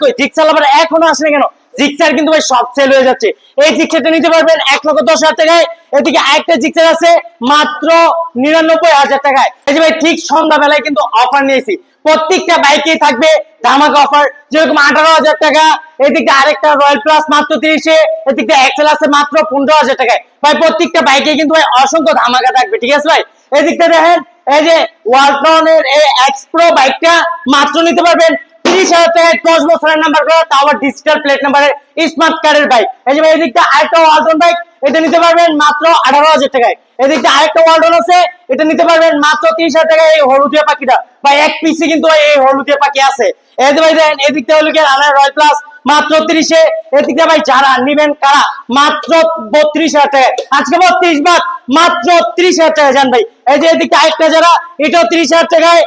কই? জিক্সার আবার এখনও আসে না কেন? জিক্সার কিন্তু ভাই সব সেল হয়ে যাচ্ছে। এই জিক্সারটা নিতে পারবেন এক লক্ষ দশ হাজার টাকায়। এদিকে একটা জিক্সার আছে মাত্র নিরানব্বই হাজার টাকায়। এই যে ভাই ঠিক সন্ধ্যাবেলায় কিন্তু অফার নিয়েছি। প্রত্যেকটা বাইকেই থাকবে ধামাকা অফার যেরকম আঠারো হাজার টাকা, এদিকে আরেকটা রয়্যাল প্লাস মাত্র তিরিশে, এদিকে এক্সেল আছে মাত্র পনেরো হাজার টাকায়। ভাই প্রত্যেকটা বাইকে কিন্তু ভাই অসংখ্য ধামাকা থাকবে, ঠিক আছে ভাই? এদিকটা দেখেন, এই যে ওয়ালটনের এই এক্সপ্রো বাইকটা মাত্র নিতে পারবেন মাত্র আঠারো হাজার টাকায়। এদিকে বত্রিশ হাজার টাকা আজকে বত্রিশ বাদ, মাত্র ত্রিশ হাজার টাকা যান ভাই। এই যে এদিকটা আরেকটা যারা, এটাও ত্রিশ হাজার টাকায়।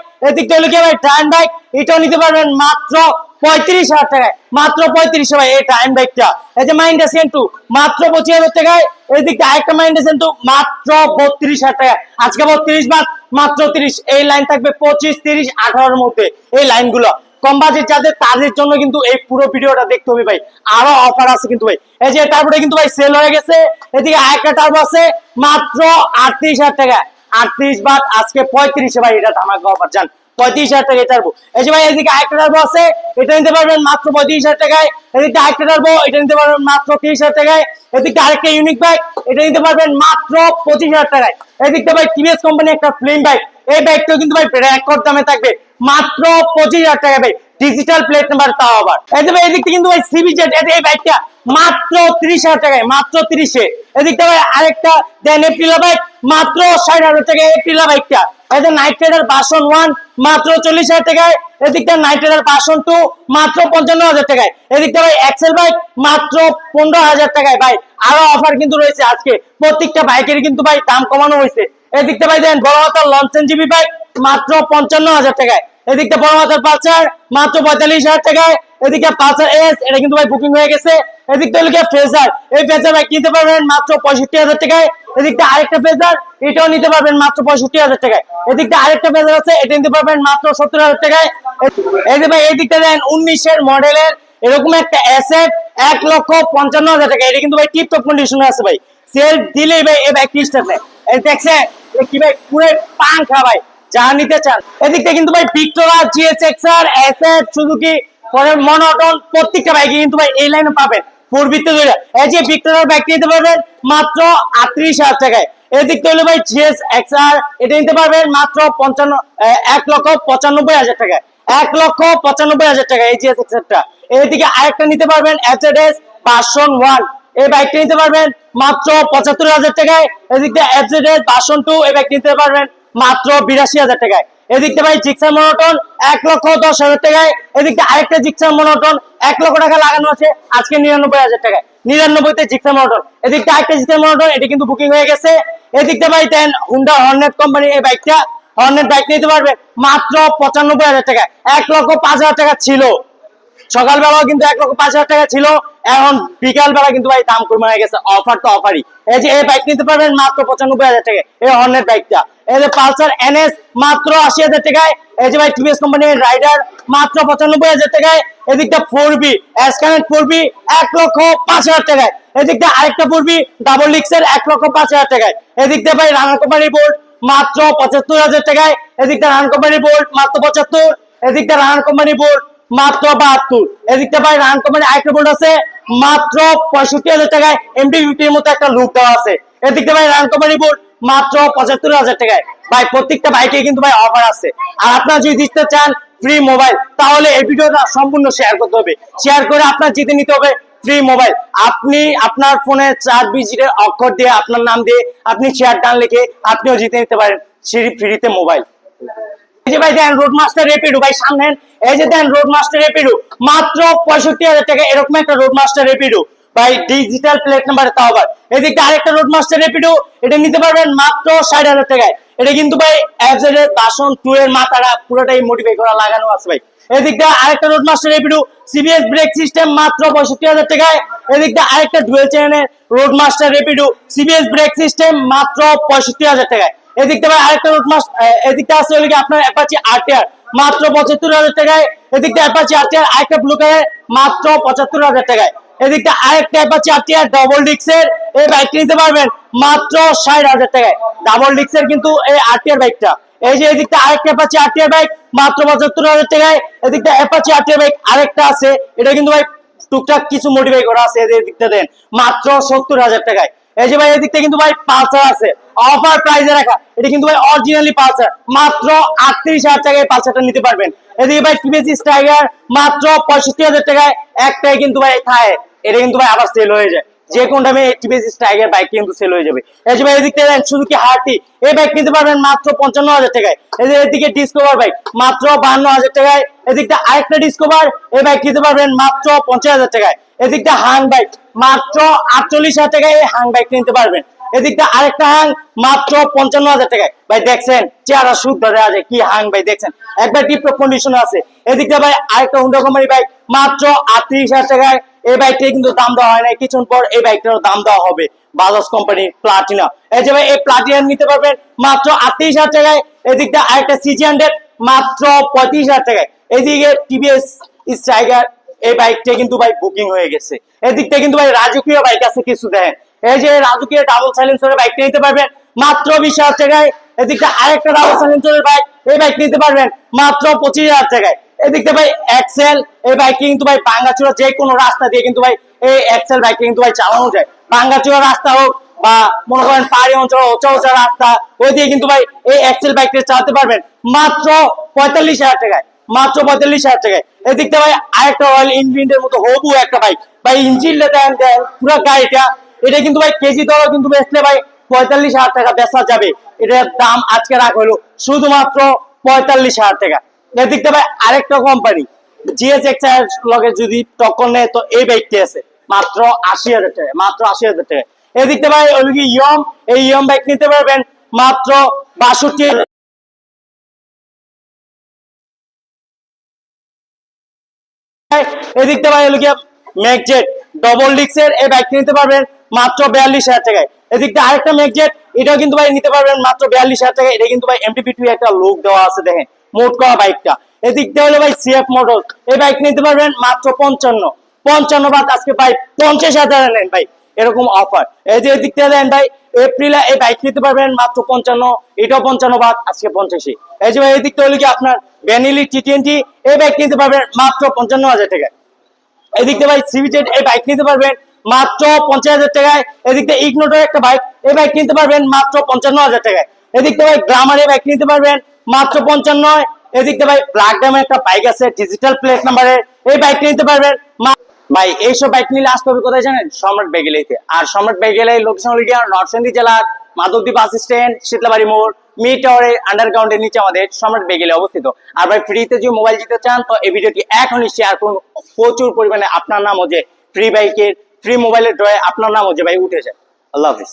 পঁচিশ তিরিশ। আঠারোর মধ্যে। এই লাইনগুলো কম তাদের জন্য কিন্তু এই পুরো ভিডিওটা দেখতে হবে ভাই। আরও অফার আছে কিন্তু ভাই। এই যে তারপরে কিন্তু ভাই সেল হয়ে গেছে। এদিকে আরেকটা টার্বো আছে, মাত্র আটত্রিশ হাজার টাকা আটত্রিশ বাদ, আজকে পঁয়ত্রিশে ভাই, এটা ধামাকা অফার জান। পঁয়ত্রিশ হাজার টাকা টার্বো এই যে ভাই, এদিকে টার্বো আছে, এটা নিতে পারবেন মাত্র পঁয়ত্রিশ হাজার টাকায়। এদিকে আরেকটা টার্বো এটা নিতে পারবেন মাত্র তিরিশ হাজার টাকায়। এদিকে আরেকটা ইউনিক বাইক এটা নিতে পারবেন মাত্র পঁচিশ হাজার টাকায়। এদিকটা ভাই টিভিএস কোম্পানি একটা ফ্লিম বাইক এই বাইকটাও কিন্তু ভাই রেকর্ড দামে থাকবে। মাত্র পঁচিশ হাজার টাকা ভাই। ডিজিটাল প্লেট নাম্বার তাও আবার। এই ভাই এদিক কিন্তু ভাই সিবি জেট এই বাইকটা মাত্র ত্রিশ হাজার টাকায়, মাত্র তিরিশে। এদিকটা ভাই আরেকটা, দেন এপ্রিলা বাইক মাত্র ষাট হাজার টাকায় এপ্রিলা বাইকটা যে নাইট রাইডার বাসন ওয়ান মাত্র চল্লিশ হাজার টাকায়। এদিকটা নাইট রাইডার বাসন টু মাত্র পঞ্চান্ন হাজার টাকায়। এদিকটা ভাই এক্সেল বাইক মাত্র পনেরো হাজার টাকায়। ভাই, আরও অফার কিন্তু রয়েছে আজকে। প্রত্যেকটা বাইকের কিন্তু ভাই দাম কমানো হয়েছে। এদিকটা ভাই দেন বড় হাতার লঞ্চেন জিবি বাইক মাত্র পঞ্চান্ন হাজার টাকায়। এদিকটা বড় পালসার, মাত্র পঁয়তাল্লিশ হাজার টাকায়। এদিকে পালসার এস এটা কিন্তু ভাই বুকিং হয়ে গেছে। ফ্রেজার এই ফ্রেজার ভাই কিনতে পারবেন মাত্র পঁয়ষট্টি হাজার টাকায়। এদিকটা আরেকটা ফ্রেজার এটাও নিতে পারবেন মাত্র পঁয়ষট্টি হাজার টাকায়। আরেকটা ফ্রেজার আছে, এটা নিতে পারবেন মাত্র সত্তর হাজার টাকায়। এই যে ভাই দেন, উনিশের মডেলের এরকম একটা অ্যাসেট এক লক্ষ পঞ্চান্ন হাজার টাকা। এটা কিন্তু ভাই টিপ টপ কন্ডিশনে আছে ভাই। সেল দিলেই ভাই এই ভাই কিস্টাতে এই দেখছে কি ভাই পুরো পাংখা ভাই। যা নিতে চান। এদিকটা কিন্তু ভাই ভিক্টোরা জিএসএক্সআর এসএফ সুজুকি পরে মনোটন প্রত্যেকটা বাইকে কিন্তু ভাই এই লাইনে পাবেন। ফোর ধরে। এই যে ভিক্টোরার বাইক নিতে পারবেন মাত্র আটত্রিশ হাজার টাকায়। এদিক হলো ভাই জিএস এক্সআর এটা নিতে পারবেন মাত্র পঞ্চান্ন এক লক্ষ পঁচানব্বই হাজার টাকায়। এক লক্ষ পঁচানব্বই হাজার টাকা এই জিএস এক্সআরটা এদিকে আরেকটা নিতে পারবেন এফজেডএস বাসন ওয়ান এই বাইকটা নিতে পারবেন মাত্র পঁচাত্তর হাজার টাকায়। এদিকে এফজেডএস বাসন টু এই বাইক নিতে পারবেন মাত্র বিরাশি হাজার টাকায়। এদিকটা ভাই জিক্সার মনোটন এক লক্ষ দশ হাজার টাকায়। এদিকটা আরেকটা জিক্সার মনোটন এক লক্ষ টাকা লাগানো আছে, আজকে নিরানব্বই হাজার টাকায়। নিরানব্বইতে জিক্সার মনোটন এদিকটা আরেকটা জিক্সার মনোটন এটি কিন্তু বুকিং হয়ে গেছে। এদিকটা ভাই দেন হুন্ডা হর্নেট কোম্পানি এই বাইকটা হর্নেট বাইক নিতে পারবে মাত্র পঁচানব্বই হাজার টাকা এক লক্ষ পাঁচ হাজার টাকা ছিল। সকালবেলাও কিন্তু এক লক্ষ পাঁচ হাজার টাকা ছিল। এখন বিকাল বেলা কিন্তু ভাই দাম কমে হয়ে গেছে অফার তো অফারই এই যে এই বাইক নিতে পারবেন মাত্র পঁচানব্বই হাজার টাকা এই হর্নের বাইকটা এই যে পালসার এনএস মাত্র আশি হাজার টাকায়। এই যে ভাই টিভিএস কোম্পানির রাইডার মাত্র পঁচানব্বই হাজার টাকায়। এদিকটা ফোর বি এসকানেট ফোর বি এক লক্ষ পাঁচ হাজার টাকায়। এদিকটা আরেকটা ফোর বি ডাবল লিক্সের এক লক্ষ পাঁচ হাজার টাকায়। এদিকটা ভাই রানার কোম্পানি বোর্ড মাত্র পঁচাত্তর হাজার টাকায়। এদিকটা রান কোম্পানি বোর্ড মাত্র পঁচাত্তর। এদিকটা রান কোম্পানি বোর্ড মাত্র বাহাত্তর। এদিকটা ভাই রান কোম্পানি আরেকটা বোর্ড আছে, মাত্র পঁয়ষট্টি হাজার টাকায় এমডি ফিফটির মতো একটা লুক দেওয়া আছে। এদিকটা ভাই রান কোম্পানি বোর্ড মাত্র পঁচাত্তর হাজার টাকায়। ভাই, প্রত্যেকটা বাইকে কিন্তু ভাই অফার আছে। আর আপনারা যদি দিতে চান ফ্রি মোবাইল তাহলে এই ভিডিওটা সম্পূর্ণ শেয়ার করতে হবে। শেয়ার করে আপনার জিতে নিতে হবে ফ্রি মোবাইল আপনি আপনার ফোনে চার ডিজিটের অক্ষর দিয়ে আপনার নাম দিয়ে আপনি শেয়ার ডান লিখে আপনিও জিতে নিতে পারেন ফ্রিতে মোবাইল এই যে ভাই দেন রোড মাস্টার রেপিডো ভাই সামনে। এই যে দেন রোড মাস্টার রেপিডো মাত্র পঁয়ষট্টি হাজার টাকা, এরকম একটা রোড মাস্টার রেপিডো ভাই ডিজিটাল প্লেট তাও আবার। আরেকটা রোড মাস্টার রেপিডো এটা নিতে পারবেন মাত্র ষাট হাজার টাকায় এটা কিন্তু ভাই অ্যাপসের বাসন টু এর মাথাটা পুরোটাই মোটিফাই করা, লাগানো আছে ভাই। এদিকটা আরেকটা road master Rapido CBS brake system মাত্র পঁয়ষট্টি হাজার টাকায় এদিকটা আরেকটা ডুয়েল চ্যানেলের road master Rapido CBS brake system মাত্র পঁয়ষট্টি হাজার টাকায় এদিকটা ভাই আরেকটা রোড মাস্টার এদিকটা আছে হলো কি আপনার অ্যাপাচি আরটিআর মাত্র পঁচাত্তর হাজার টাকায়। অ্যাপাচি আরটিআর ব্লু কালার মাত্র পঁচাত্তর হাজার টাকায়। আরেকটা অ্যাপাচি আরটিআর ডবল ডিক্সের এই বাইকটি নিতে পারবেন, মাত্র ষাট হাজার টাকায়। ডাবল ডিক্সের কিন্তু এই আরটিআর বাইকটা এই যে এদিকটা আরেকটা অ্যাপাচি আরটিআর বাইক মাত্র পঁচাত্তর হাজার টাকায়। এদিকটা অ্যাপাচি আরটিআর বাইক আরেকটা আছে, এটা কিন্তু ভাই টুকটাক কিছু মডিফাই করা আছে এদের দিকটা দেন, মাত্র সত্তর হাজার টাকায়। এই যে ভাই এদিকটা কিন্তু ভাই পালসার আছে। অফার প্রাইজে রাখা। এটা কিন্তু ভাই অরিজিনালি পালসার। মাত্র আটত্রিশ হাজার টাকায় পালসারটা নিতে পারবেন। এদিকে ভাই টিভিএস স্টাইগার মাত্র পঁয়ষট্টি হাজার টাকায় একটাই কিন্তু ভাই থায়। এটা কিন্তু ভাই আবার সেল হয়ে যায়। যে কোন দামে টিভিএস স্টাইগার বাইক কিন্তু সেল হয়ে যাবে। এই যে এদিক থেকে শুধু কি হার্টি এই বাইক নিতে পারবেন মাত্র পঞ্চান্ন হাজার টাকায়। এদিকে ডিসকভার বাইক মাত্র বান্ন হাজার টাকায়। এদিকটা আরেকটা ডিসকভার এই বাইক নিতে পারবেন মাত্র পঞ্চাশ হাজার টাকায়। এদিকটা হাং বাইক মাত্র আটচল্লিশ হাজার টাকায় এই হাং বাইক নিতে পারবেন। এদিকটা আরেকটা হাং মাত্র পঞ্চান্ন হাজার টাকায়। ভাই, দেখছেন, চেহারা দেওয়া যায় কি হাং ভাই দেখছেন? একবার টিপ কন্ডিশন আছে। এদিকটা ভাই, আরেকটা হুন্ডা কোম্পানি বাইক মাত্র আটত্রিশ হাজার টাকায়। এই বাইকটি কিন্তু দাম দেওয়া হয় না কিছুক্ষণ পর এই বাইকটারও দাম দেওয়া হবে বাজাজ কোম্পানির প্লাটিনা এই যে ভাই, এই প্লাটিনা নিতে পারবেন মাত্র আটত্রিশ হাজার টাকায়। এদিকটা আরেকটা সিজি হান্ড্রেড মাত্র পঁয়ত্রিশ হাজার টাকায়। এদিকে টিভিএস স্ট্রাইগার এই বাইকটা কিন্তু ভাই বুকিং হয়ে গেছে। এদিকটা কিন্তু ভাই রাজকীয় বাইক আছে কিছু দেখেন। এই যে রাজকীয় ডাবল সাইলেন্সারের বাইকটা নিতে পারবেন মাত্র বিশ হাজার টাকায়। এদিকটা আরেকটা ডাবল সাইলেন্সারের বাইক, এই বাইক নিতে পারবেন মাত্র পঁচিশ হাজার টাকায়। এদিকটা ভাই এক্সেল এই বাইক কিন্তু ভাই বাঙ্গাচুরা যে কোনো রাস্তা দিয়ে কিন্তু ভাই এই এক্সেল বাইক কিন্তু ভাই চালানো যায়। বাঙ্গাচুরা রাস্তা হোক বা মনে করেন পাহাড়ি অঞ্চল ওচা ওচা রাস্তা, ওই দিয়ে কিন্তু ভাই এই এক্সেল বাইকটা চালাতে পারবেন। মাত্র পঁয়তাল্লিশ হাজার টাকায়, মাত্র পঁয়তাল্লিশ হাজার টাকায়। এদিকটা ভাই আরেকটা রয়্যাল এনফিল্ডের মতো হবু একটা বাইক ভাই ইঞ্জিনটা দেন দেন, পুরো গাড়িটা। এটা কিন্তু ভাই কেজি দরও কিন্তু বেচলে ভাই পঁয়তাল্লিশ হাজার টাকা বেচা যাবে। এটার দাম আজকে রাখা হলো শুধুমাত্র পঁয়তাল্লিশ হাজার টাকা। এদিকটা ভাই আরেকটা কোম্পানি জিএস লগে যদি টক্কর নেয়, তো এই বাইকটি আছে, মাত্র আশি হাজার টাকা, মাত্র আশি হাজার টাকা। এদিকটা ভাই ওই ইয়ম, এই ইয়ম বাইক নিতে পারবেন মাত্র বাষট্টি ভাই ম্যাকজেট ডবল ডিক্সের এই বাইকটা নিতে পারবেন মাত্র বিয়াল্লিশ হাজার টাকায়। এদিকটা আরেকটা ম্যাকজেট এটাও কিন্তু ভাই নিতে পারবেন মাত্র বিয়াল্লিশ হাজার টাকায়। এটা কিন্তু ভাই এমটিপি টু একটা লুক দেওয়া আছে দেখেন। মোট করা বাইকটা। এদিকটা হলো ভাই সিএফ মডেল এই বাইক নিতে পারবেন মাত্র পঞ্চান্ন। পঞ্চান্ন বাদ আজকে ভাই পঞ্চাশ হাজার নেন ভাই। এরকম অফার এই যে এদিক থেকে দেন ভাই এপ্রিলে এই বাইক নিতে পারবেন মাত্র পঞ্চান্ন, এটাও পঞ্চান্ন বাদ আজকে পঞ্চাশি এই যে ভাই এদিক থেকে হলো কি আপনার ভ্যানিলি টি টোয়েন্টি এই বাইক নিতে পারবেন মাত্র পঞ্চান্ন হাজার টাকায়। এদিক থেকে ভাই সিভিজেড এই বাইক নিতে পারবেন মাত্র পঞ্চাশ হাজার টাকায়। এদিক থেকে ইগনোটার একটা বাইক, এই বাইক কিনতে পারবেন মাত্র পঞ্চান্ন হাজার টাকায়। এদিক ভাই গ্রামার বাইক নিতে পারবেন, মাত্র পঞ্চান্ন। এদিক ভাই ব্ল্যাক ডামের একটা বাইক আছে ডিজিটাল প্লেট নাম্বারের এই বাইক নিতে পারবেন ভাই, এইসব বাইক নিলে আসতে হবে কোথায় জানেন? সম্রাট বেগেলাইতে। আর সম্রাট বেগেলাই লোকেশন হলো নরসিংদী জেলার মাধবদী বাস স্ট্যান্ড শীতলাবাড়ি মোড় মি টাওয়ারের আন্ডারগ্রাউন্ডের নিচে আমাদের সম্রাট বেগেলে অবস্থিত। আর ভাই ফ্রিতে যদি মোবাইল দিতে চান, তো এই ভিডিওটি এখনই শেয়ার করুন। প্রচুর পরিমাণে আপনার নামও যে ফ্রি বাইকের ফ্রি মোবাইলের ড্রয়ে আপনার নামও যে ভাই উঠে যায় আল্লাহ হাফিজ।